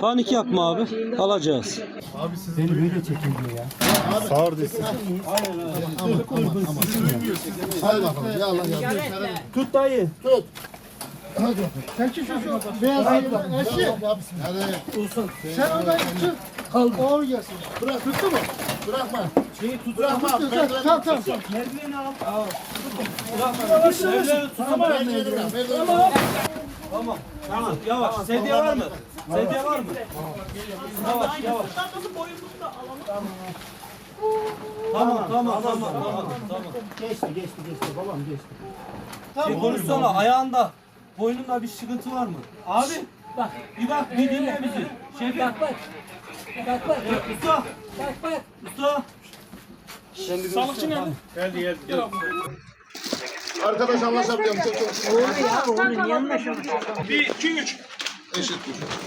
Panik yapma abi. Alacağız. Sağır desin. Hadi bakalım. Ya Allah ya. Tut dayı. Sen şu şu beyaz eşi. Hadi. Sen oradan çık. Kal. Ağır gelsin. Bırak. Tuttu mu? Bırakma. Şeyi tut. Bırakma. Tamam tamam. Merdiveni al. Tamam. Tamam. Tamam. Tamam. Yavaş. Sedye var mı? Sedye var mı? Yavaş yavaş. Tamam tamam tamam tamam tamam. Geçti geçti geçti babam geçti. Şey konuşsana ayağında. Boynunda bir sıkıntı var mı? Abi bak bir bak bir dinle bizi. Şefim. Bak bak. Bak bak. Usta. Bak bak. Usta. Sağlıkçı nerede? Geldi geldi. geldi. Arkadaş anlaşabiliyorum. Çok çok. Oğlu ya oğlu niye anlaşılmıyor? Bir, iki, üç. Eşit.